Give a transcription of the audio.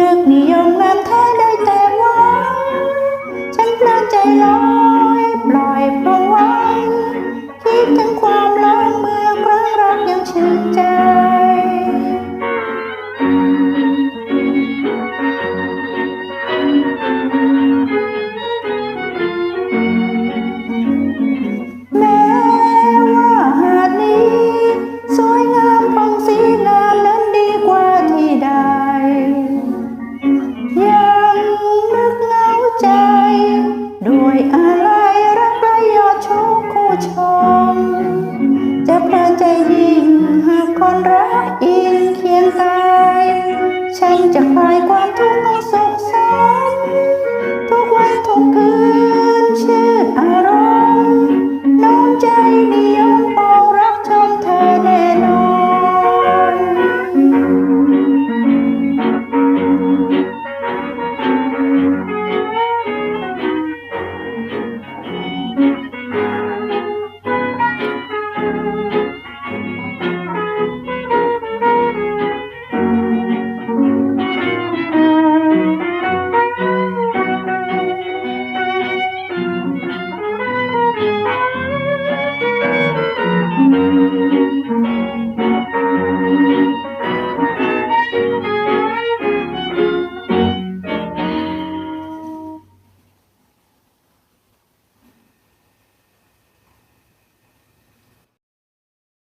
nước นิยม ยังนึกเงาใจ ด้วยอะไรรักประโยชน์ชูคู่ชม จะเพลินใจยิ่งหากคนรักอิงเคียงกาย ฉันจะคลายความทุกข์ของสุขสาย